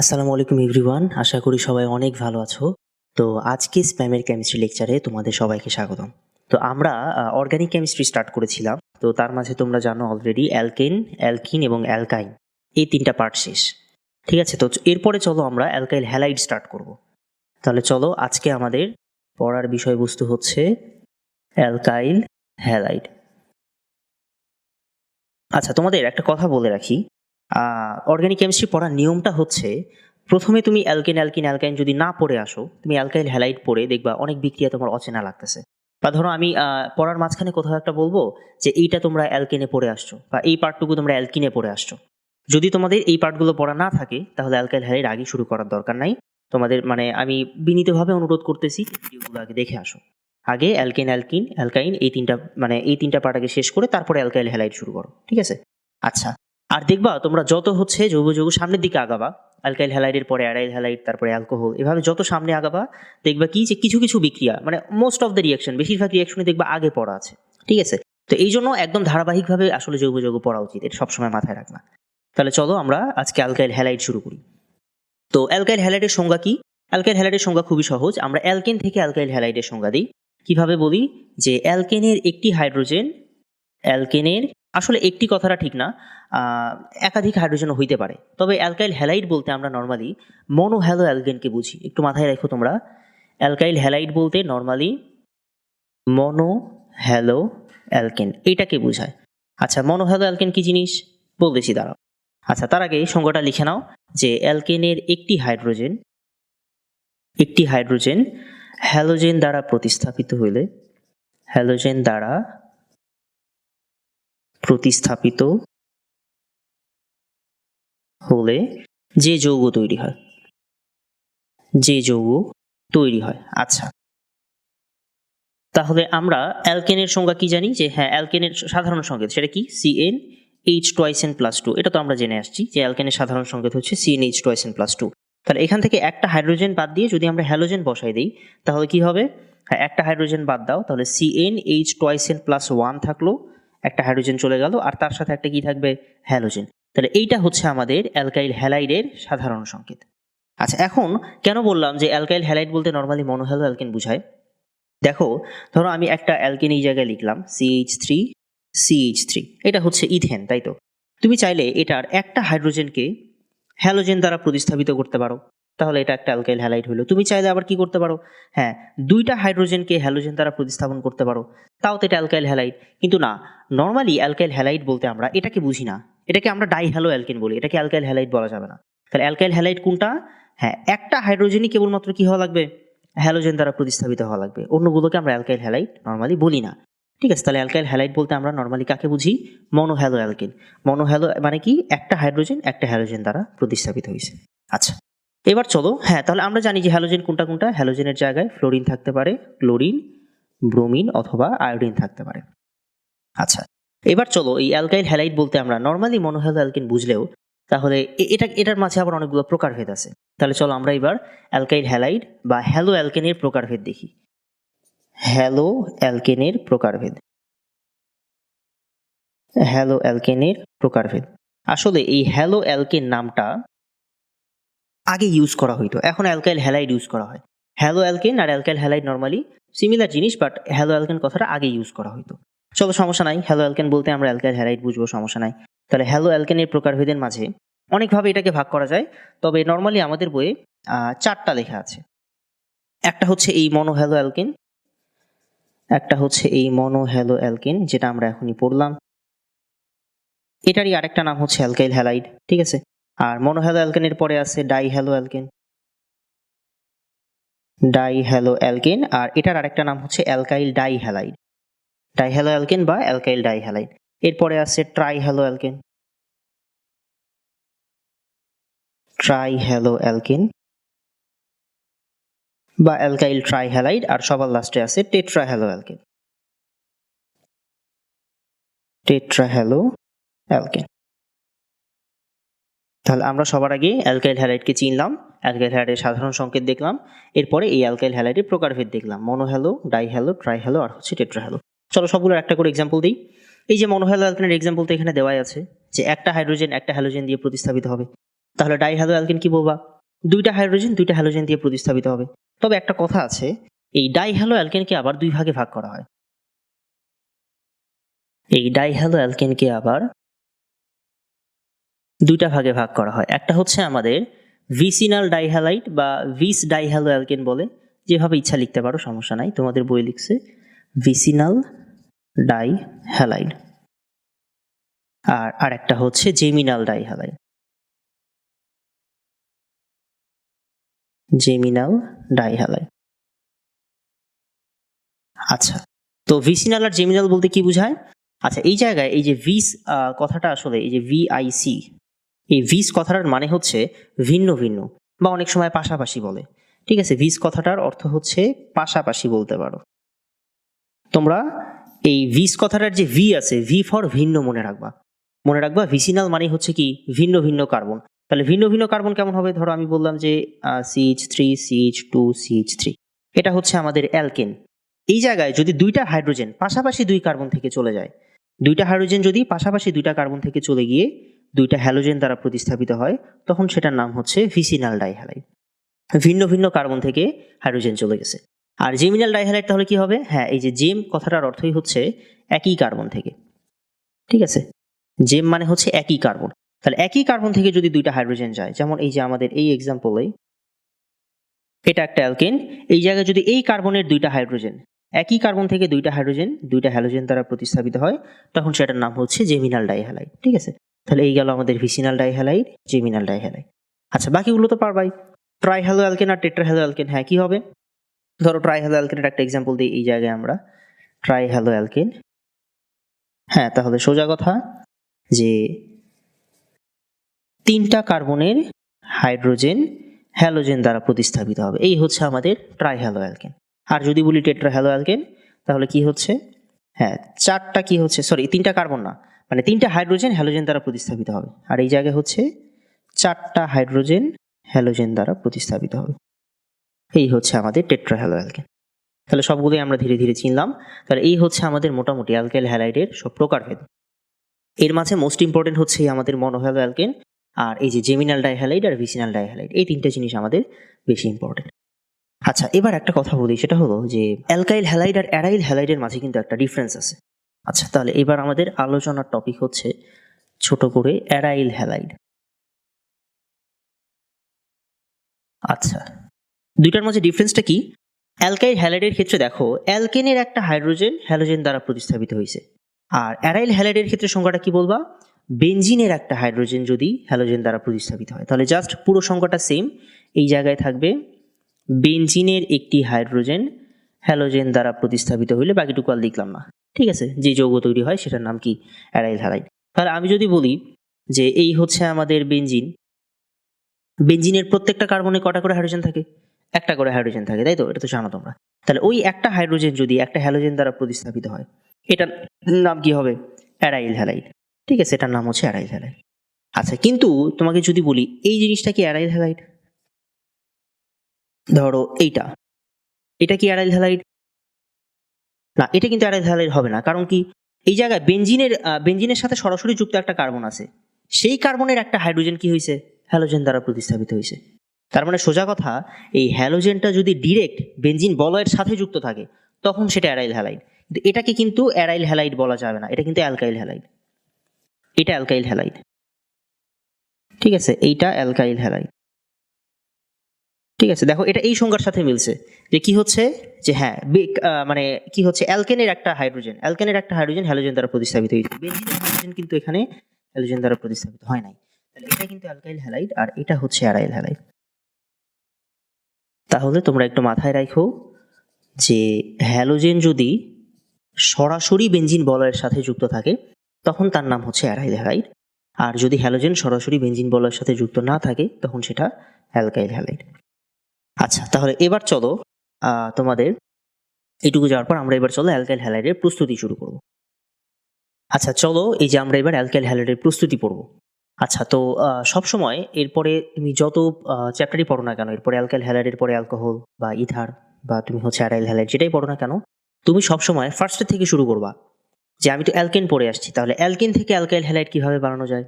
আসসালামু আলাইকুম এভরিওয়ান, আশা করি সবাই অনেক ভালো আছো। তো আজকে স্প্যামের কেমিস্ট্রি লেকচারে তোমাদের সবাইকে স্বাগতম। তো আমরা অর্গানিক কেমিস্ট্রি স্টার্ট করেছিলাম। তো তার মাঝে তোমরা জানো অলরেডি অ্যালকেন অ্যালকিন এবং অ্যালকাইন এই তিনটা পার্ট শেষ। ঠিক আছে, তো এরপরে চলো আমরা অ্যালকাইল হ্যালাইড স্টার্ট করব। তাহলে চলো আজকে আমাদের পড়ার বিষয়বস্তু হচ্ছে অ্যালকাইল হ্যালাইড আচ্ছা তোমাদের একটা কথা বলে রাখি। অর্গানিক কেমিস্ট্রি পড়ার নিয়মটা হচ্ছে, প্রথমে তুমি অ্যালকেন অ্যালকিন অ্যালকাইন যদি না পড়ে আসো, তুমি অ্যালকাইল হ্যালাইড পড়ে দেখবা অনেক বিক্রিয়া তোমার অচেনা লাগতেছে। বা ধরো আমি পড়ার মাঝখানে কোথাও একটা বলব যে এইটা তোমরা অ্যালকেনে পড়ে আসছো, বা এই পার্টটুকু তোমরা অ্যালকিনে পড়ে আসছো। যদি তোমাদের এই পার্টগুলো পড়া না থাকে, তাহলে অ্যালকাইল হ্যালাইড আগে শুরু করার দরকার নাই। তোমাদের মানে আমি বিনীতভাবে অনুরোধ করতেছি ভিডিওগুলো আগে দেখে আসো। আগে অ্যালকেন অ্যালকিন অ্যালকাইন এই তিনটা মানে এই তিনটা পার্ট আগে শেষ করে তারপরে অ্যালকাইল হ্যালাইড শুরু করো, ঠিক আছে? আচ্ছা আর দেখবা, তোমরা যত হচ্ছে যৌগ যৌগ সামনের দিকে আগাবা। অ্যালকাইল হ্যালাইডের পরে অ্যারাইল হ্যালাইড তারপরে অ্যালকোহল এভাবে যত সামনে আগাবা, দেখবা কি যে কিছু কিছু বিক্রিয়া মানে মোস্ট অফ দ্য রিয়াকশন বেশিরভাগ রিয়াকশনে দেখবা আগে পড়া আছে, ঠিক আছে? তো এই জন্য একদম ধারাবাহিকভাবে আসলে যৌগ যৌগ পড়া উচিত, এটা সবসময় মাথায় রাখবা। তাহলে চলো আমরা আজকে অ্যালকাইল হ্যালাইড শুরু করি। তো অ্যালকাইল হ্যালাইডের সংজ্ঞা কি? অ্যালকাইল হ্যালাইডের সংজ্ঞা খুবই সহজ, আমরা অ্যালকেন থেকে অ্যালকাইল হ্যালাইডের সংজ্ঞা দিই। কীভাবে বলি? যে অ্যালকেনের একটি হাইড্রোজেন অ্যালকেনের আসলে একটি কথাটা ঠিক না একাধিক হাইড্রোজেন হইতে পারে। তবে অ্যালকাইল হ্যালাইড বলতে আমরা নর্মালি মনো হ্যালো অ্যালকেনকে বুঝি। একটু মাথায় রাখো তোমরা। অ্যালকাইল হ্যালাইড বলতে নর্মালি মনো হ্যালো অ্যালকেন এইটাকে বোঝায়। আচ্ছা মনো হ্যালো অ্যালকেন কি জিনিস? বলতেছি, দাঁড়াও। আচ্ছা তার আগে সংজ্ঞাটা লিখে নাও যে অ্যালকেনের একটি হাইড্রোজেন একটি হাইড্রোজেন হ্যালোজেন দ্বারা প্রতিস্থাপিত হইলে হ্যালোজেন দ্বারা প্রতিস্থাপিত হলে যে যৌগ তৈরি হয়। যে যৌগ তৈরি হয়। আচ্ছা। তাহলে আমরা অ্যালকেনের সংজ্ঞা কি জানি? যে হ্যাঁ অ্যালকেনের সাধারণ সংকেত সেটা কি? C n H twice n plus two এটা তো আমরা জেনে আসছি যে অ্যালকেনের সাধারণ সংকেত হচ্ছে C n H twice n plus two তাহলে এখান থেকে একটা হাইড্রোজেন বাদ দিয়ে যদি আমরা হ্যালোজেন বসাই দিই, তাহলে কি হবে? হ্যাঁ একটা হাইড্রোজেন বাদ দাও। তাহলে C n H twice n plus one থাকল। একটা হাইড্রোজেন চলে গেল আর তার সাথে একটা কি থাকবে? হ্যালোজেন তাহলে এইটা হচ্ছে আমাদের অ্যালকাইল হ্যালাইডের সাধারণ সংকেত। আচ্ছা এখন কেন বললাম যে অ্যালকাইল হ্যালাইড বলতে নর্মালি মনোহ্যালো অ্যালকেন বোঝায়? দেখো, ধরো আমি একটা অ্যালকেন এই জায়গায় লিখলাম সিএইচ থ্রি সিএইচ থ্রি এটা হচ্ছে ইথেন, তাই তো? তুমি চাইলে এটার একটা হাইড্রোজেনকে হ্যালোজেন দ্বারা প্রতিস্থাপিত করতে পারো। তাহলে এটা একটা অ্যালকাইল হ্যালাইড হলো। তুমি চাইলে আবার কি করতে পারো? হ্যাঁ দুইটা হাইড্রোজেনকে হ্যালোজেন দ্বারা প্রতিস্থাপন করতে পারো। তাও তো এটা অ্যালকাইল হ্যালাইড। কিন্তু না, নর্মালি অ্যালকাইল হ্যালাইড বলতে আমরা এটাকে বুঝি না। এটাকে আমরা ডাই হ্যালো অ্যালকেন বলি। এটাকে অ্যালকাইল হ্যালাইড বলা যাবে না। তাহলে অ্যালকাইল হ্যালাইড কোনটা? হ্যাঁ একটা হাইড্রোজেনই কেবলমাত্র কি হওয়া লাগবে? হ্যালোজেন দ্বারা প্রতিস্থাপিত হওয়া লাগবে। অন্যগুলোকে আমরা অ্যালকাইল হ্যালাইড নর্মালি বলি না। ঠিক আছে, তাহলে অ্যালকাইল হ্যালাইড বলতে আমরা নর্মালি কাকে বুঝি? মনোহ্যালো অ্যালকেন মনোহ্যালো মানে কি? একটা হাইড্রোজেন, একটা হ্যালোজেন দ্বারা প্রতিস্থাপিত হয়েছে। আচ্ছা। এবার চলো হ্যাঁ তাহলে আমরা জানি যে হ্যালোজেন কোনটা কোনটা হ্যালোজেনের জায়গায় ফ্লোরিন থাকতে পারে ক্লোরিন ব্রোমিন অথবা আয়োডিন থাকতে পারে। আচ্ছা এবার চলো, এই অ্যালকাইল হ্যালাইড বলতে আমরা নর্মালি মনোহ্যালো অ্যালকেন বুঝলেও, তাহলে এটা, এটার মাঝে আবার অনেকগুলো প্রকারভেদ আছে। তাহলে চলো আমরা এবার অ্যালকাইল হ্যালাইড বা হ্যালো অ্যালকেনের প্রকারভেদ দেখি। হ্যালো অ্যালকেনের প্রকারভেদ। হ্যালো অ্যালকেনের প্রকারভেদ। আসলে এই হ্যালো অ্যালকেন নামটা আগে ইউজ করা হইতো। এখন অ্যালকাইল হ্যালাইড ইউজ করা হয়। হ্যালো অ্যালকেন আর অ্যালকাইল হ্যালাইড নর্মালি সিমিলার জিনিস বাট হ্যালো অ্যালকেন কথাটা আগে ইউজ করা হইতো। চলো সমস্যা নাই। হ্যালো অ্যালকেন বলতে আমরা অ্যালকাইল হ্যালাইড বুঝব, সমস্যা নাই। তাহলে হ্যালো অ্যালকেনের প্রকারভেদের মাঝে অনেকভাবে এটাকে ভাগ করা যায়, তবে নর্মালি আমাদের বইয়ে চারটা লেখা আছে। একটা হচ্ছে এই মনো হ্যালো অ্যালকেন একটা হচ্ছে এই মনো হ্যালো অ্যালকেন যেটা আমরা এখনই পড়লাম। এটারই আরেকটা নাম হচ্ছে অ্যালকাইল হ্যালাইড ঠিক আছে? আর মনো হ্যালো অ্যালকেনের পরে আছে die hello alkane. Die hello alkane, আর এটার আরেকটা নাম হচ্ছে alkyl die halide die hello alkane বা অ্যালকাইল ডাই হ্যালাইড এরপরে আছে try hello alkane. Try hello alkane বা অ্যালকাইল ট্রাই হ্যালাইড আর সবার লাস্টে আছে tetra hello alkane. Tetra hello alkane. তাহলে আমরা সবার আগে অ্যালকাইল হ্যালাইডকে চিনলাম। অ্যালকাইল হ্যালাইডের সাধারণ সংকেত দেখলাম। এরপরে এই অ্যালকাইল হ্যালাইডের প্রকারভেদ দেখলাম। Monohalo, dihalo, trihalo আর হচ্ছে টেট্রা হ্যালো। চলো সবগুলোর একটা করে এক্সাম্পল দিই। এই যে মনো হ্যালো অ্যালকেনের এক্সাম্পল তো এখানে দেওয়াই আছে যে একটা হাইড্রোজেন একটা হ্যালোজেন দিয়ে প্রতিস্থাপিত হবে। তাহলে ডাই হ্যালো অ্যালকেন কি বলবা? দুইটা হাইড্রোজেন দুইটা হ্যালোজেন দিয়ে প্রতিস্থাপিত হবে। তবে একটা কথা আছে, এই ডাই হ্যালো অ্যালকেনকে আবার দুই ভাগে ভাগ করা হয়। এই ডাই হ্যালো অ্যালকেনকে আবার দুইটা ভাগে ভাগ করা হয়। একটা হচ্ছে আমাদের ভিসিনাল ডাইহ্যালাইট বা ভিস ডাইহ্যালো অ্যালকেন বলে। যেভাবে ইচ্ছা লিখতে পারো, সমস্যা নাই। তোমাদের বই লিখছে ভিসিনাল ডাই হ্যালাইড আর আর একটা হচ্ছে geminal di halide geminal di halide আচ্ছা তো ভিসিনাল আর জেমিনাল বলতে কি বোঝায়? আচ্ছা এই জায়গায় এই যে ভিস কথাটা আসলে এই যে ভিআইসি এই ভিস কথাটার মানে হচ্ছে ভিন্ন ভিন্ন, বা অনেক সময় পাশাপাশি বলে। ঠিক আছে ভিস কথাটার অর্থ হচ্ছে পাশাপাশি বলতে পারো। তোমরা এই ভিস কথাটার যে ভি আছে, ভি ফর ভিন্ন মনে রাখবা। মনে রাখবা, ভিসিনাল মানে হচ্ছে কি ভিন্ন ভিন্ন কার্বন। তাহলে ভিন্ন ভিন্ন কার্বন কেমন হবে? ধরো আমি বললাম যে CH three CH two CH three এটা হচ্ছে আমাদের অ্যালকেন। এই জায়গায় যদি দুইটা হাইড্রোজেন, পাশাপাশি দুই কার্বন থেকে চলে যায়, দুইটা হাইড্রোজেন যদি পাশাপাশি দুইটা কার্বন থেকে চলে গিয়ে দুইটা হ্যালোজেন দ্বারা প্রতিস্থাপিত হয়, তখন সেটার নাম হচ্ছে ভিসিনাল ডাইহ্যালাইড ভিন্ন ভিন্ন কার্বন থেকে হাইড্রোজেন চলে গেছে। আর জেমিনাল ডাইহ্যালাইড তাহলে কি হবে? হ্যাঁ এই যে জেম কথাটার অর্থই হচ্ছে একই কার্বন থেকে। ঠিক আছে? জেম মানে হচ্ছে একই কার্বন তাহলে একই কার্বন থেকে যদি দুইটা হাইড্রোজেন যায়, যেমন এই যে আমাদের এই এক্সাম্পলে এটা একটা অ্যালকেন এই জায়গায় যদি এই কার্বনের দুইটা হাইড্রোজেন একই কার্বন থেকে দুইটা হাইড্রোজেন দুইটা হ্যালোজেন দ্বারা প্রতিস্থাপিত হয়, তখন সেটার নাম হচ্ছে জেমিনাল ডাইহ্যালাইড ঠিক আছে? তাহলে এই গেল আমাদের ভিসিনাল ডাইহ্যালাইড জেমিনাল ডাইহ্যালাইড আচ্ছা বাকিগুলো তো পারবাই। ট্রাইহ্যালো অ্যালকেন আর টেট্রাহ্যালো অ্যালকেন হ্যাঁ কী হবে? ধরো ট্রাইহ্যালো অ্যালকেনের একটা এক্সাম্পল দিই এই জায়গায় আমরা। ট্রাইহ্যালো অ্যালকেন হ্যাঁ তাহলে সোজা কথা যে তিনটা কার্বনের হাইড্রোজেন হ্যালোজেন দ্বারা প্রতিস্থাপিত হবে। এই হচ্ছে আমাদের ট্রাইহ্যালো অ্যালকেন আর যদি বলি টেট্রাহ্যালো অ্যালকেন তাহলে কি হচ্ছে? হ্যাঁ চারটা কি হচ্ছে? সরি তিনটা কার্বন না। মানে তিনটা হাইড্রোজেন হ্যালোজেন দ্বারা প্রতিস্থাপিত হবে। আর এই জায়গায় হচ্ছে চারটা হাইড্রোজেন হ্যালোজেন দ্বারা প্রতিস্থাপিত হবে। এই হচ্ছে আমাদের টেট্রাহ্যালো অ্যালকেন তাহলে সবগুলোই আমরা ধীরে ধীরে চিনলাম। তাহলে এই হচ্ছে আমাদের মোটামুটি অ্যালকাইল হ্যালাইডের সব প্রকারভেদ এর মাঝে মোস্ট ইম্পর্টেন্ট হচ্ছে আমাদের মনোহ্যালো অ্যালকেন আর এই যে জেমিনাল ডাইহ্যালাইড আর ভিসিনাল ডাইহ্যালাইড এই তিনটা জিনিস আমাদের বেশি ইম্পর্টেন্ট আচ্ছা এবার একটা কথা বলি, সেটা হলো যে অ্যালকাইল হ্যালাইড আর অ্যারাইল হ্যালাইডের মাঝে কিন্তু একটা ডিফারেন্স আছে। আচ্ছা তাহলে এবার আমাদের আলোচনার টপিক হচ্ছে ছোট করে অ্যারাইল হ্যালাইড আচ্ছা দুইটার মধ্যে ডিফারেন্সটা কি? অ্যালকাইল হ্যালাইডের ক্ষেত্রে দেখো অ্যালকেনের একটা হাইড্রোজেন হ্যালোজেন দ্বারা প্রতিস্থাপিত হয়েছে। আর অ্যারাইল হ্যালাইডের ক্ষেত্রে সংখ্যাটা কি বলবা? বেনজিনের একটা হাইড্রোজেন যদি হ্যালোজেন দ্বারা প্রতিস্থাপিত হয়, তাহলে জাস্ট পুরো সংখ্যাটা সেম এই জায়গায় থাকবে বেনজিনের একটি হাইড্রোজেন হ্যালোজেন দ্বারা প্রতিস্থাপিত হইলে বাকিটুকু আর লিখলাম না। ঠিক আছে, যে যৌগ তৈরি হয় সেটার নাম কি? অ্যারাইল হ্যালাইড তাহলে আমি যদি বলি যে এই হচ্ছে আমাদের বেনজিন, বেনজিনের প্রত্যেকটা কার্বনে কটা করে হাইড্রোজেন থাকে? একটা করে হাইড্রোজেন থাকে, তাই তো? এটা তো জানো তোমরা। তাহলে ওই একটা হাইড্রোজেন যদি একটা হ্যালোজেন দ্বারা প্রতিস্থাপিত হয়, এটার নাম কি হবে? অ্যারাইল হ্যালাইড ঠিক আছে, এটার নাম হচ্ছে অ্যারাইল হ্যালাইড আচ্ছা কিন্তু তোমাকে যদি বলি, এই জিনিসটা কি অ্যারাইল হ্যালাইড ধরো এইটা। এটা কি অ্যারাইল হ্যালাইড না এটা কিন্তু অ্যারাইল হ্যালাইড হবে না। কারণ কি এই জায়গায় বেনজিনের আহ, বেনজিনের সাথে সরাসরি যুক্ত একটা কার্বন আছে। সেই কার্বনের একটা হাইড্রোজেন কি হয়েছে হ্যালোজেন দ্বারা প্রতিস্থাপিত হয়েছে তার মানে সোজা কথা এই হ্যালোজেনটা যদি ডিরেক্ট বেনজিন বলয়ের সাথে যুক্ত থাকে তখন সেটা অ্যারাইল হ্যালাইড কিন্তু এটাকে কিন্তু অ্যারাইল হ্যালাইড বলা যাবে না। এটা কিন্তু অ্যালকাইল হ্যালাইড এটা অ্যালকাইল হ্যালাইড ঠিক আছে এইটা অ্যালকাইল হ্যালাইড ঠিক আছে, দেখো এটা এই সংখ্যার সাথে মিলছে যে কি হচ্ছে? যে হ্যাঁ মানে কি হচ্ছে? অ্যালকেনের একটা হাইড্রোজেন, অ্যালকেনের একটা হাইড্রোজেন হ্যালোজেন দ্বারা প্রতিস্থাপিত হয়েছে। বেনজিনের হাইড্রোজেন কিন্তু এখানে হ্যালোজেন দ্বারা প্রতিস্থাপিত হয় নাই। তাহলে এটা কিন্তু অ্যালকাইল হ্যালাইড আর এটা হচ্ছে অ্যারাইল হ্যালাইড। তাহলে তোমরা একটু মাথায় রাখো যে হ্যালোজেন যদি সরাসরি বেঞ্জিন বলয়ের সাথে যুক্ত থাকে, তখন তার নাম হচ্ছে অ্যারাইল হ্যালাইড। আর যদি হ্যালোজেন সরাসরি বেঞ্জিন বলয়ের সাথে যুক্ত না থাকে, তখন সেটা অ্যালকাইল হ্যালাইড। আচ্ছা তাহলে এবার চলো তোমাদের এটুকু যাওয়ার পর আমরা এবার চলো অ্যালকাইল হ্যালাইডের প্রস্তুতি শুরু করব। আচ্ছা চলো এই যে আমরা এবার অ্যালকাইল হ্যালাইডের প্রস্তুতি পড়ব। আচ্ছা তো সবসময় এরপরে তুমি যত চ্যাপ্টারই পড়ো না কেন, এরপরে অ্যালকাইল হ্যালাইডের পরে অ্যালকোহল বা ইথার বা তুমি হচ্ছে অ্যারাইল হ্যালাইড যেটাই পড়ো না কেন, তুমি সবসময় ফার্স্টের থেকে শুরু করবা। যে আমি তো অ্যালকেন পড়ে আসছি, তাহলে অ্যালকেন থেকে অ্যালকাইল হ্যালাইড কীভাবে বানানো যায়?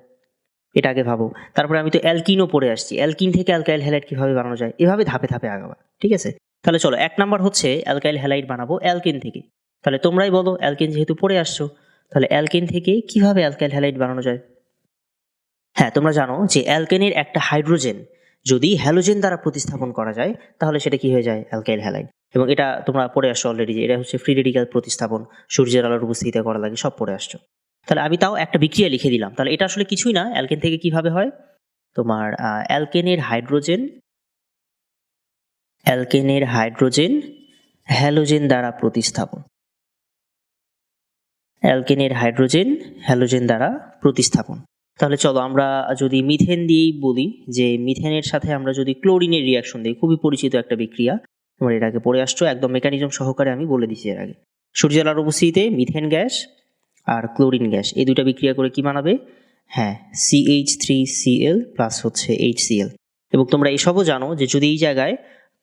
এটা আগে ভাবো। তারপরে আমি তো অ্যালকিনও পড়ে আসছি। অ্যালকিন থেকে অ্যালকাইল হ্যালাইড কীভাবে বানানো যায়? এভাবে ধাপে ধাপে আগাবা, ঠিক আছে? তাহলে চলো, এক নাম্বার হচ্ছে অ্যালকাইল হ্যালাইড বানাবো অ্যালকেন থেকে। তাহলে তোমরাই বলো অ্যালকেন যেহেতু পড়ে আসছো, তাহলে অ্যালকেন থেকে কীভাবে অ্যালকাইল হ্যালাইড বানানো যায়? হ্যাঁ তোমরা জানো যে অ্যালকেনের একটা হাইড্রোজেন, যদি হ্যালোজেন দ্বারা প্রতিস্থাপন করা যায়, তাহলে সেটা কি হয়ে যায়? অ্যালকাইল হ্যালাইড এবং এটা তোমরা পড়ে আসছো অলরেডি যে এটা হচ্ছে ফ্রি প্রতিস্থাপন, সূর্যের আলোর উপস্থিতিতে করা লাগে, সব পড়ে আসছো। তাহলে আমি তাও একটা বিক্রিয়া লিখে দিলাম। তাহলে এটা আসলে কিছুই না। অ্যালকেন থেকে কীভাবে হয়? তোমার অ্যালকেনের হাইড্রোজেন অ্যালকেনের হাইড্রোজেন, হ্যালোজেন দ্বারা প্রতিস্থাপন। অ্যালকেনের হাইড্রোজেন, হ্যালোজেন দ্বারা প্রতিস্থাপন। তাহলে চলো আমরা যদি মিথেন দিয়েই বলি যে মিথেনের সাথে আমরা যদি ক্লোরিনের রিয়াকশন দিই, খুবই পরিচিত একটা বিক্রিয়া। তোমরা এর আগে পড়ে আসছো, একদম মেকানিজম সহকারে আমি বলে দিচ্ছি এর আগে। সূর্যের আলোর উপস্থিতিতে মিথেন গ্যাস আর ক্লোরিন গ্যাস, এই দুইটা বিক্রিয়া করে কি বানাবে? হ্যাঁ সিএইচ থ্রি সিএল প্লাস হচ্ছে এইচ সিএল এবং তোমরা এসবও জানো যে যদি এই জায়গায়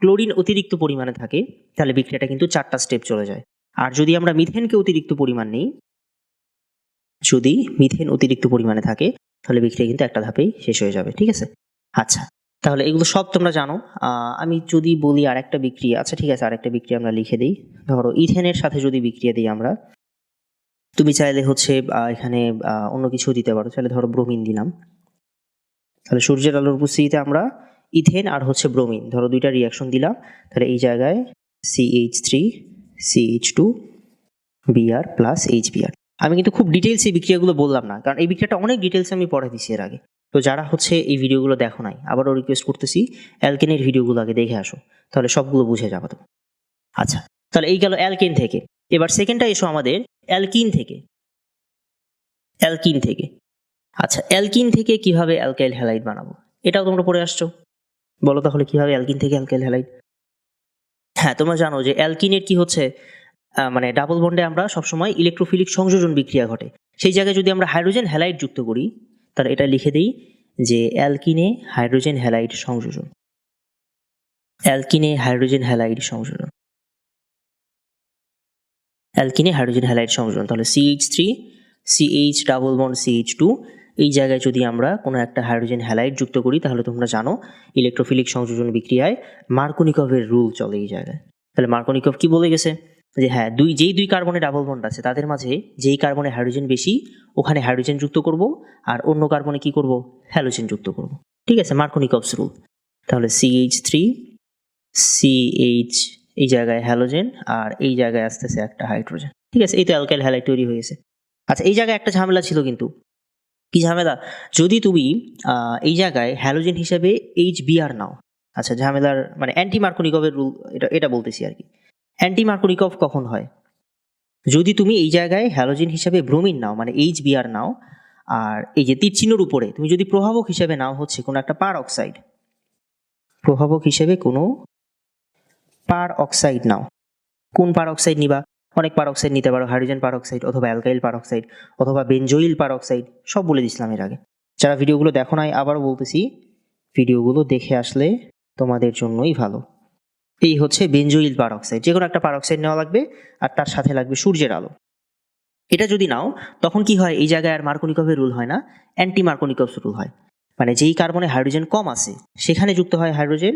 ক্লোরিন অতিরিক্ত পরিমাণে থাকে, তাহলে বিক্রিয়াটা কিন্তু চারটা স্টেপ চলে যায়। আর যদি আমরা মিথেনকে অতিরিক্ত পরিমাণ নিই, যদি মিথেন অতিরিক্ত পরিমাণে থাকে, তাহলে বিক্রিয়া কিন্তু একটা ধাপেই শেষ হয়ে যাবে, ঠিক আছে? আচ্ছা তাহলে এগুলো সব তোমরা জানো। আমি যদি বলি আর একটা বিক্রিয়া আচ্ছা ঠিক আছে আর একটা বিক্রিয়া আমরা লিখে দিই। ধরো ইথেনের সাথে যদি বিক্রিয়া দিই আমরা তুমি চাইলে হচ্ছে এখানে অন্য কিছু দিতে পারো। চাইলে ধরো ব্রোমিন দিলাম। তাহলে সূর্যের আলোর উপস্থিতিতে আমরা ইথেন আর হচ্ছে ব্রোমিন, ধরো দুইটা রিয়াকশন দিলাম। তাহলে এই জায়গায় CH three CH two Br plus H Br আমি কিন্তু খুব ডিটেলস এই বিক্রিয়াগুলো বললাম না, কারণ এই বিক্রিয়াটা অনেক ডিটেলস আমি পড়ে দিছি এর আগে। তো যারা হচ্ছে এই ভিডিওগুলো দেখো নাই, আবারও রিকোয়েস্ট করতেছি অ্যালকেনের ভিডিওগুলো আগে দেখে আসো। তাহলে সবগুলো বুঝে যাব তো আচ্ছা তাহলে এই গেল অ্যালকেন থেকে। এবার সেকেন্ডটা এসো আমাদের অ্যালকিন থেকে। অ্যালকিন থেকে। আচ্ছা অ্যালকিন থেকে কীভাবে অ্যালকাইল হ্যালাইড বানাবো? এটাও তোমরা পড়ে আসছো। বলো তাহলে কীভাবে অ্যালকিন থেকে অ্যালকাইল হ্যালাইড হ্যাঁ তোমরা জানো যে অ্যালকিনের কি হচ্ছে? মানে ডাবল বন্ডে আমরা সবসময় ইলেকট্রোফিলিক সংযোজন বিক্রিয়া ঘটে। সেই জায়গায় যদি আমরা হাইড্রোজেন হ্যালাইড যুক্ত করি, তাহলে এটা লিখে দিই যে অ্যালকিনে হাইড্রোজেন হ্যালাইড সংযোজন। অ্যালকিনে হাইড্রোজেন হ্যালাইড সংযোজন। অ্যালকিনে হাইড্রোজেন হ্যালাইড সংযোজন। তাহলে CH three CH double bond CH two এই জায়গায় যদি আমরা কোনো একটা হাইড্রোজেন হ্যালাইড যুক্ত করি, তাহলে তোমরা জানো ইলেকট্রোফিলিক সংযোজন বিক্রিয়ায় মার্কোনিকভের রুল চলে এই জায়গায়। তাহলে মার্কোনিকভ কি বলে গেছে? যে হ্যাঁ দুই, যেই দুই কার্বনে ডাবল বন্ড আছে, তাদের মাঝে যেই কার্বনে হাইড্রোজেন বেশি, ওখানে হাইড্রোজেন যুক্ত করব, আর অন্য কার্বনে কি করব? হ্যালোজেন যুক্ত করব। ঠিক আছে, মার্কোনিকভস রুল তাহলে সিএইচ থ্রি সিএইচ এই জায়গায় হ্যালোজেন আর এই জায়গায় আসতেছে একটা হাইড্রোজেন ঠিক আছে, এই তো অ্যালকাইল হ্যালাইড তৈরি হয়েছে আচ্ছা এই জায়গায় একটা ঝামেলা ছিল কিন্তু। কি ঝামেলা? যদি তুমি এই জায়গায় হ্যালোজেন হিসেবে এইচ বিআর নাও আচ্ছা ঝামেলার মানে অ্যান্টি মার্কোনিকভের রুল এটা এটা বলতেছি আর কি। অ্যান্টি মার্কোনিকভ কখন হয়? যদি তুমি এই জায়গায় হ্যালোজেন হিসেবে ব্রোমিন নাও মানে এইচ বিআর নাও, আর এই যে তীর চিহ্নর উপরে, তুমি যদি প্রভাবক হিসেবে নাও হচ্ছে কোনো একটা পার অক্সাইড প্রভাবক হিসেবে কোনো পার অক্সাইড নাও। কোন পার অক্সাইড নিবা? অনেক পার অক্সাইড নিতে পারো, হাইড্রোজেন পার অক্সাইড অথবা অ্যালকাইল পার অক্সাইড অথবা বেঞ্জোইল পার অক্সাইড সব বলে দিছিলাম এর আগে। যারা ভিডিওগুলো দেখো নাই, আবারও বলতেছি, ভিডিওগুলো দেখে আসলে তোমাদের জন্যই ভালো। এই হচ্ছে বেনজোইল পার অক্সাইড যে কোনো একটা পার অক্সাইড নেওয়া লাগবে আর তার সাথে লাগবে সূর্যের আলো। এটা যদি নাও, তখন কি হয়? এই জায়গায় আর মার্কোনিকভের রুল হয় না অ্যান্টি মার্কোনিকভস রুল হয়। মানে যেই কার্বনে হাইড্রোজেন কম আছে, সেখানে যুক্ত হয় হাইড্রোজেন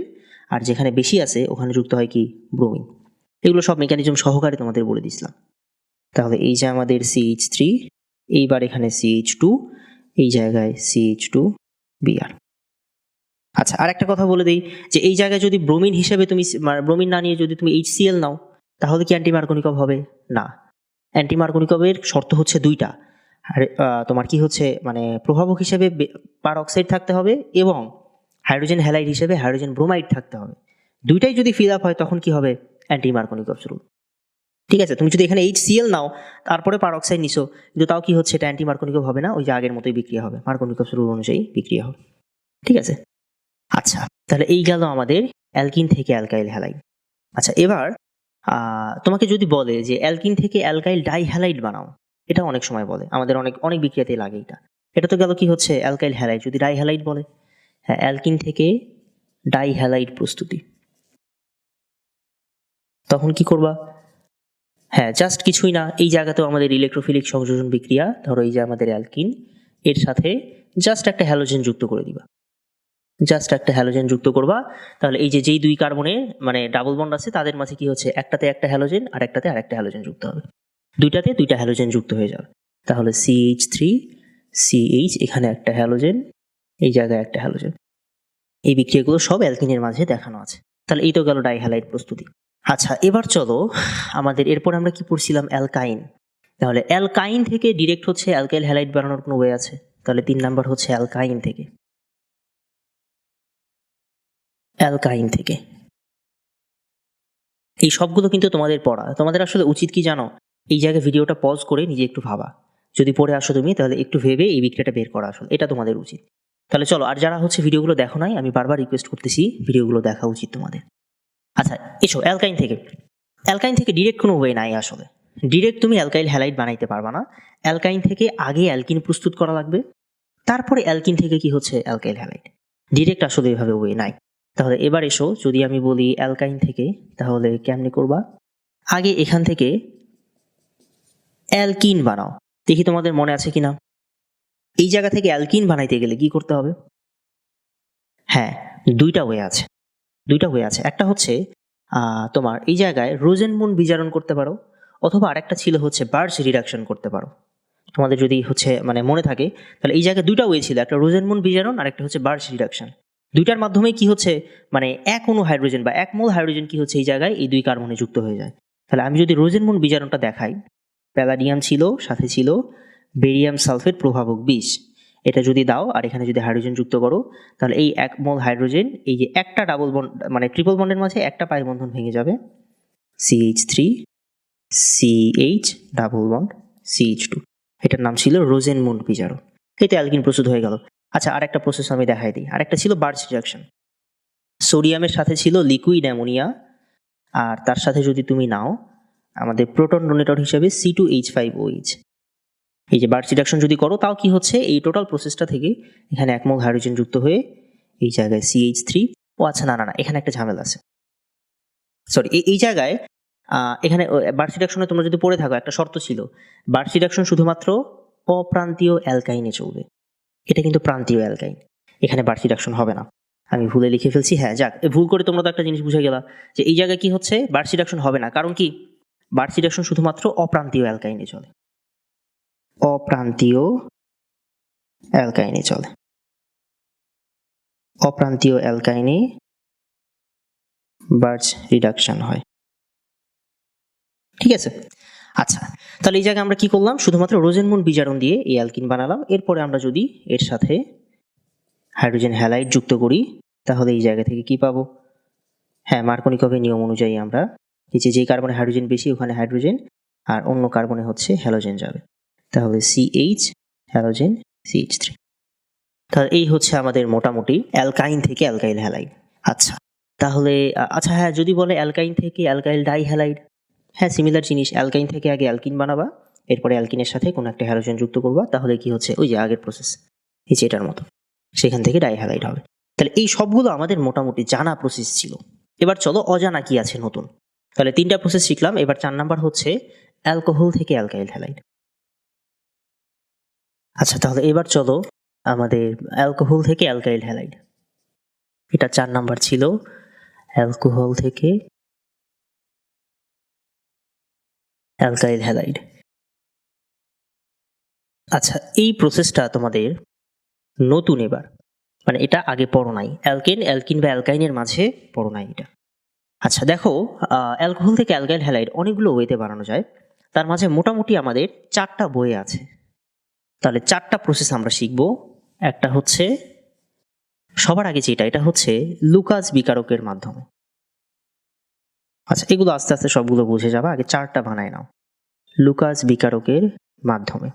আর যেখানে বেশি আছে, ওখানে যুক্ত হয় কি? ব্রোমিন এগুলো সব মেকানিজম সহকারে তোমাদের বলে দিছিলাম তাহলে এই যে আমাদের সিএইচ থ্রি এইবার এখানে সিএইচ টু এই জায়গায় সিএইচ টু বিআর আচ্ছা আর একটা কথা বলে দিই, যে এই জায়গায় যদি ব্রোমিন হিসেবে তুমি ব্রোমিন না নিয়ে যদি তুমি এইচ এইচসিএল নাও, তাহলে কি অ্যান্টিমার্কোনিকভ হবে? না। অ্যান্টিমার্কোনিকভের শর্ত হচ্ছে দুইটা। আর তোমার কি হচ্ছে? মানে প্রভাবক হিসেবে পার অক্সাইড থাকতে হবে এবং হাইড্রোজেন হ্যালাইড হিসেবে হাইড্রোজেন ব্রোমাইড থাকতে হবে। দুইটাই যদি ফিল আপ হয়, তখন কি হবে? অ্যান্টি মার্কোনিকভস রুল ঠিক আছে, তুমি যদি এখানে এইচ সিএল নাও, তারপরে পার অক্সাইড নিছো, কিন্তু তাও কি হচ্ছে? এটা অ্যান্টি হবে না, ওই যে আগের মতোই বিক্রিয়া হবে। মার্কোনিকভস রুল অনুযায়ী বিক্রিয়া হবে। ঠিক আছে? আচ্ছা তাহলে এই গেল আমাদের অ্যালকিন থেকে অ্যালকাইল হ্যালাইড আচ্ছা এবার তোমাকে যদি বলে যে অ্যালকিন থেকে অ্যালকাইল ডাই হ্যালাইড বানাও, এটা অনেক সময় বলে। আমাদের অনেক অনেক বিক্রিয়াতে লাগে এটা। এটা তো গেল কি হচ্ছে? অ্যালকাইল হ্যালাইড যদি ডাই হ্যালাইড বলে অ্যালকিন থেকে ডাই হ্যালাইড প্রস্তুতি। তখন কি করবা? হ্যাঁ জাস্ট কিছুই না, এই জায়গাতেও আমাদের ইলেকট্রোফিলিক সংযোজন বিক্রিয়া, ধরো এই যে আমাদের অ্যালকিন, এর সাথে জাস্ট একটা হ্যালোজেন যুক্ত করে দিবা। জাস্ট একটা হ্যালোজেন যুক্ত করবা, তাহলে এই যে যেই দুই কার্বনে মানে ডাবল বন্ড আছে, তাদের মাঝে কি হচ্ছে, একটাতে একটা হ্যালোজেন আর একটাতে আরেকটা হ্যালোজেন যুক্ত হবে। দুইটাতে দুইটা হ্যালোজেন যুক্ত হয়ে যাবে। তাহলে সিএইচ থ্রি সিএইচ এখানে একটা হ্যালোজেন এই জায়গায় একটা হ্যালোজেন এই বিক্রিয়াগুলো সব অ্যালকিনের মাঝে দেখানো আছে। তাহলে এই তো গেল ডাইহ্যালাইড প্রস্তুতি। আচ্ছা এবার চলো আমাদের এরপর আমরা কি পড়ছিলাম? অ্যালকাইন তাহলে অ্যালকাইন থেকে ডিরেক্ট হচ্ছে অ্যালকাইল হ্যালাইড বানানোর কোনো ওয়ে আছে। তাহলে তিন নাম্বার হচ্ছে অ্যালকাইন থেকে। অ্যালকাইন থেকে। এই সবগুলো কিন্তু তোমাদের পড়া। তোমাদের আসলে উচিত কি জানো? এই জায়গায় ভিডিওটা পজ করে নিজে একটু ভাবা। যদি পড়ে আসো তুমি, তাহলে একটু ভেবে এই বিক্রিয়াটা বের করা আসলে। এটা তোমাদের উচিত। তাহলে চলো, আর যারা হচ্ছে ভিডিওগুলো দেখো নাই, আমি বারবার রিকোয়েস্ট করতেছি ভিডিওগুলো দেখা উচিত তোমাদের। আচ্ছা এসো অ্যালকাইন থেকে। অ্যালকাইন থেকে ডিরেক্ট কোনো ওয়ে নাই আসলে। ডিরেক্ট তুমি অ্যালকাইল হ্যালাইড বানাইতে পারবা না। অ্যালকাইন থেকে আগে অ্যালকিন প্রস্তুত করা লাগবে। তারপরে অ্যালকিন থেকে কি হচ্ছে? অ্যালকাইল হ্যালাইড ডিরেক্ট আসলে এভাবে ওয়ে নাই। তাহলে এবার এসো, যদি আমি বলি অ্যালকাইন থেকে, তাহলে কেমনে করবা? আগে এখান থেকে অ্যালকিন বানাও। দেখি তোমাদের মনে আছে কিনা। এই জায়গা থেকে অ্যালকিন বানাইতে গেলে কি করতে হবে? হ্যাঁ দুইটা ওয়ে আছে। দুইটা ওয়ে আছে। একটা হচ্ছে তোমার এই জায়গায় রোজেনমুন বিজারণ করতে পারো, অথবা আরেকটা ছিল হচ্ছে বার্চ রিডাকশন করতে পারো। তোমাদের যদি হচ্ছে মানে মনে থাকে, তাহলে এই জায়গায় দুইটা ওয়ে ছিল, একটা রোজেনমুন বিজারণ আর একটা হচ্ছে বার্চ রিডাকশন। দুইটার মাধ্যমে কি হচ্ছে মানে এক অণু হাইড্রোজেন বা এক মোল হাইড্রোজেন কি হচ্ছে এই জায়গায়, এই দুই কার্বনে যুক্ত হয়ে যায়। তাহলে আমি যদি রোজেনমুন বিজারণটা দেখাই প্যালাডিয়াম ছিল, সাথে ছিল বেরিয়াম সালফেট প্রভাবক বিষ। এটা যদি দাও আর এখানে যদি হাইড্রোজেন যুক্ত করো, তাহলে এই এক মোল হাইড্রোজেন এই যে একটা ডাবল বন্ড মানে ট্রিপল বন্ডের মাঝে একটা পাই বন্ধন ভেঙে যাবে। CH three CH double bond CH two এটার নাম ছিল রোজেন মুন্ড বিজারণ এতে অ্যালকিন প্রস্তুত হয়ে গেল। আচ্ছা আরেকটা প্রসেস আমি দেখাই দিই। আরেকটা ছিল বার্চ রিয়াকশন সোডিয়ামের সাথে ছিল লিকুইড অ্যামোনিয়া আর তার সাথে যদি তুমি নাও, আমাদের প্রোটন ডোনেটর হিসেবে C two H five OH এই যে বার্চ রিডাকশন যদি করো, তাও কি হচ্ছে? এই টোটাল প্রসেসটা থেকে এখানে এক মোল হাইড্রোজেন যুক্ত হয়ে এই জায়গায় সিএইচ থ্রি ও আচ্ছা না না না, এখানে একটা ঝামেলা আছে। সরি এই জায়গায় এখানে বার্চ রিডাকশনে তোমরা যদি পড়ে থাকো, একটা শর্ত ছিল বার্চ রিডাকশন শুধুমাত্র অপ্রান্তীয় অ্যালকাইনে চলবে। এটা কিন্তু প্রান্তীয় অ্যালকাইন এখানে বার্চ রিডাকশন হবে না। আমি ভুলে লিখে ফেলছি হ্যাঁ যাক ভুল করে তোমরা তো একটা জিনিস বুঝে গেলা, যে এই জায়গায় কি হচ্ছে? বার্চ রিডাকশন হবে না, কারণ কি? বার্চ রিডাকশন শুধুমাত্র অপ্রান্তীয় অ্যালকাইনে চলে। অপ্রান্তীয় অ্যালকাইনে চলে। অপ্রান্তীয় অ্যালকাইনে বার্জ রিডাকশন হয়। ঠিক আছে? আচ্ছা তাহলে এই জায়গায় আমরা কি করলাম? শুধুমাত্র রোজেনমুন বিজারণ দিয়ে এই অ্যালকিন বানালাম। এরপরে আমরা যদি এর সাথে হাইড্রোজেন হ্যালাইড যুক্ত করি, তাহলে এই জায়গা থেকে কি পাবো? হ্যাঁ মার্কনিকভের নিয়ম অনুযায়ী আমরা এই যে যেই কার্বনে হাইড্রোজেন বেশি, ওখানে হাইড্রোজেন, আর অন্য কার্বনে হচ্ছে হ্যালোজেন যাবে। তাহলে সিএইচ হ্যালোজেন সিএইচ থ্রি তাহলে এই হচ্ছে আমাদের মোটামুটি অ্যালকাইন থেকে অ্যালকাইল হ্যালাইড। আচ্ছা তাহলে আচ্ছা হ্যাঁ যদি বলে অ্যালকাইন থেকে অ্যালকাইল ডাই হ্যালাইড হ্যাঁ সিমিলার জিনিস, অ্যালকাইন থেকে আগে অ্যালকিন বানাবা, এরপরে অ্যালকিনের সাথে কোনো একটা হ্যালোজেন যুক্ত করবা, তাহলে কি হচ্ছে, ওই যে আগের প্রসেস এই যে এটার মতো, সেখান থেকে ডাই হ্যালাইড হবে। তাহলে এই সবগুলো আমাদের মোটামুটি জানা প্রসেস ছিল। এবার চলো অজানা কি আছে নতুন। তাহলে তিনটা প্রসেস শিখলাম, এবার চার নাম্বার হচ্ছে অ্যালকোহল থেকে অ্যালকাইল হ্যালাইড। আচ্ছা তাহলে এবার চলো আমাদের অ্যালকোহল থেকে অ্যালকাইল হ্যালাইড। এটা চার নাম্বার ছিল। অ্যালকোহল থেকে অ্যালকাইল হ্যালাইড। আচ্ছা এই প্রসেসটা তোমাদের নতুন এবার। মানে এটা আগে পড়ো নাই। অ্যালকেন, অ্যালকিন বা অ্যালকাইনের মাঝে পড়ো নাই এটা। আচ্ছা দেখো অ্যালকোহল থেকে অ্যালকাইল হ্যালাইড অনেকগুলো ওয়েতে বানানো যায়। তার মাঝে মোটামুটি আমাদের চারটা বই আছে। তাহলে চারটা প্রসেস আমরা শিখব। একটা হচ্ছে, সবার আগে যেটা, এটা হচ্ছে লুকাস বিকারকের মাধ্যমে। আচ্ছা এগুলো আস্তে আস্তে সবগুলো বুঝে যাবা। আগে চারটা বানায় নাও। লুকাস বিকারকের মাধ্যমে।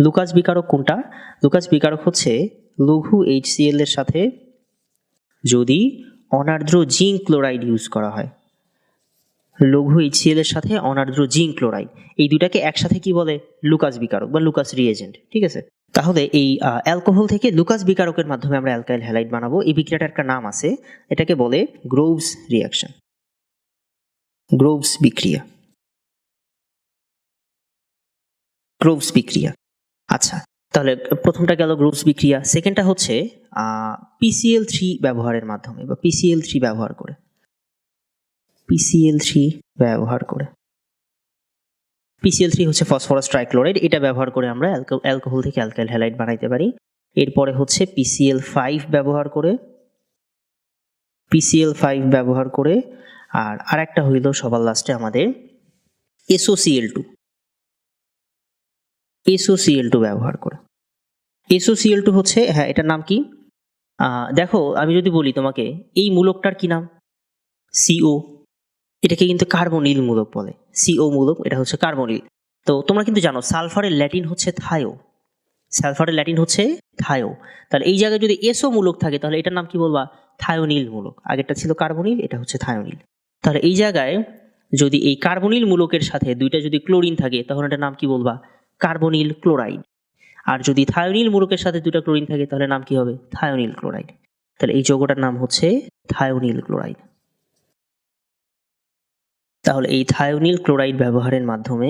লুকাস বিকারক কোনটা? লুকাস বিকারক হচ্ছে লঘু এইচসিএল এর সাথে যদি অনার্দ্র জিঙ্ক ক্লোরাইড ইউজ করা হয়। লঘু এইচসিএল এর সাথে অনার্দ্র জিঙ্ক ক্লোরাইড। এই দুটাকে একসাথে কি বলে? লুকাস বিকারক বা লুকাস রিএজেন্ট, ঠিক আছে? তাহলে এই অ্যালকোহল থেকে লুকাস বিকারকের মাধ্যমে আমরা অ্যালকাইল হ্যালাইড বানাবো। এই বিক্রিয়াটার একটা নাম আছে, এটাকে বলে গ্রোভস রিয়াকশন গ্রোভস বিক্রিয়া। গ্রোভস বিক্রিয়া। আচ্ছা তাহলে প্রথমটা গেল গ্রুপস বিক্রিয়া। সেকেন্ডটা হচ্ছে পিসিএল থ্রি ব্যবহারের মাধ্যমে বা পিসিএল থ্রি ব্যবহার করে। পিসিএল থ্রি ব্যবহার করে। পিসিএল থ্রি হচ্ছে ফসফরাস ট্রাইক্লোরাইড এটা ব্যবহার করে আমরা অ্যালকো- অ্যালকোহল থেকে অ্যালকাইল হ্যালাইড বানাইতে পারি। এরপরে হচ্ছে পিসিএল ফাইভ ব্যবহার করে। পিসিএল ফাইভ ব্যবহার করে, আর আরেকটা হইল সবার লাস্টে আমাদের এসওসিএল টু এসওসিএল টু ব্যবহার করে। এসওসিএল টু হচ্ছে হ্যাঁ এটার নাম কি? দেখো, আমি যদি বলি তোমাকে, এই মূলকটার কি নাম? সিও এটাকে কিন্তু কার্বনিল মূলক বলে সিও মূলক, এটা হচ্ছে কার্বনিল। তো তোমরা কিন্তু জানো, সালফারের ল্যাটিন হচ্ছে থায়ো। সালফারের ল্যাটিন হচ্ছে থায়ো। তাহলে এই জায়গায় যদি এসও মূলক থাকে, তাহলে এটার নাম কি বলবা? থায়োনিল মূলক। আগেরটা ছিল কার্বনিল, এটা হচ্ছে থায়োনিল। তাহলে এই জায়গায় যদি এই কার্বনিল মূলকের সাথে দুইটা যদি ক্লোরিন থাকে, তখন এটার নাম কি বলবা? Carbonyl chloride. আর যদি থায়োনিল মূলকের সাথে দুইটা ক্লোরিন থাকে, তাহলে নাম কি হবে? Thionyl chloride. তাহলে এই যৌগটার নাম হচ্ছে থায়োনিল ক্লোরাইড। তাহলে এই থায়োনিল ক্লোরাইড ব্যবহারের মাধ্যমে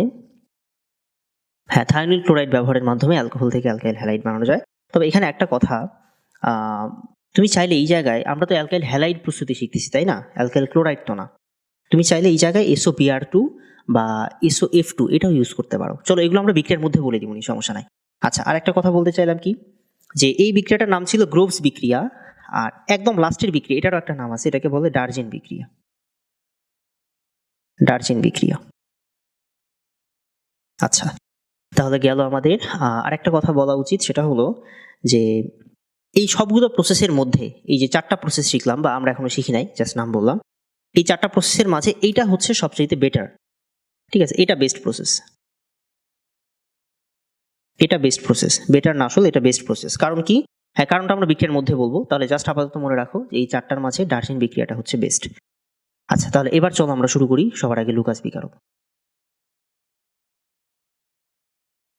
হ্যাঁ থায়োনিল ক্লোরাইড ব্যবহারের মাধ্যমে অ্যালকোহল থেকে অ্যালকাইল হ্যালাইড বানানো যায়। তবে এখানে একটা কথা তুমি চাইলে এই জায়গায়, আমরা তো অ্যালকাইল হ্যালাইড প্রস্তুতি শিখতেছি, তাই না? অ্যালকাইল ক্লোরাইড তো না। তুমি চাইলে এই জায়গায় এসও বিআর টু বা এসও এফ টু এটাও ইউজ করতে পারো। চলো এগুলো আমরা বিক্রিয়ার মধ্যে বলে দিবনি সমস্যা নাই। আচ্ছা আর একটা কথা বলতে চাইলাম কি? যে এই বিক্রিয়াটার নাম ছিল গ্রোভস বিক্রিয়া, আর একদম লাস্টের বিক্রিয়া, এটারও একটা নাম আছে, এটাকে বলে ডার্জিন বিক্রিয়া। ডার্জিন বিক্রিয়া আচ্ছা তাহলে গেল আমাদের আরেকটা কথা বলা উচিত, সেটা হলো যে এই সবগুলো প্রসেসের মধ্যে, এই যে চারটা প্রসেস শিখলাম বা আমরা এখনও শিখি নাই জাস্ট নাম বললাম, এই চারটা প্রসেসের মাঝে এইটা হচ্ছে সবচেয়ে বেটার ঠিক আছে, এটা বেস্ট প্রসেস এটা বেস্ট প্রসেস বেটার না আসলে এটা বেস্ট প্রসেস কারণ কি? হ্যাঁ কারণটা আমরা বিক্রিয়ার মধ্যে বলব। তাহলে জাস্ট আপাতত মনে রাখো এই চারটার মাঝে ডার্সিন বিক্রিয়াটা হচ্ছে বেস্ট আচ্ছা তাহলে এবার চলো আমরা শুরু করি। সবার আগে লুকাস বিকারক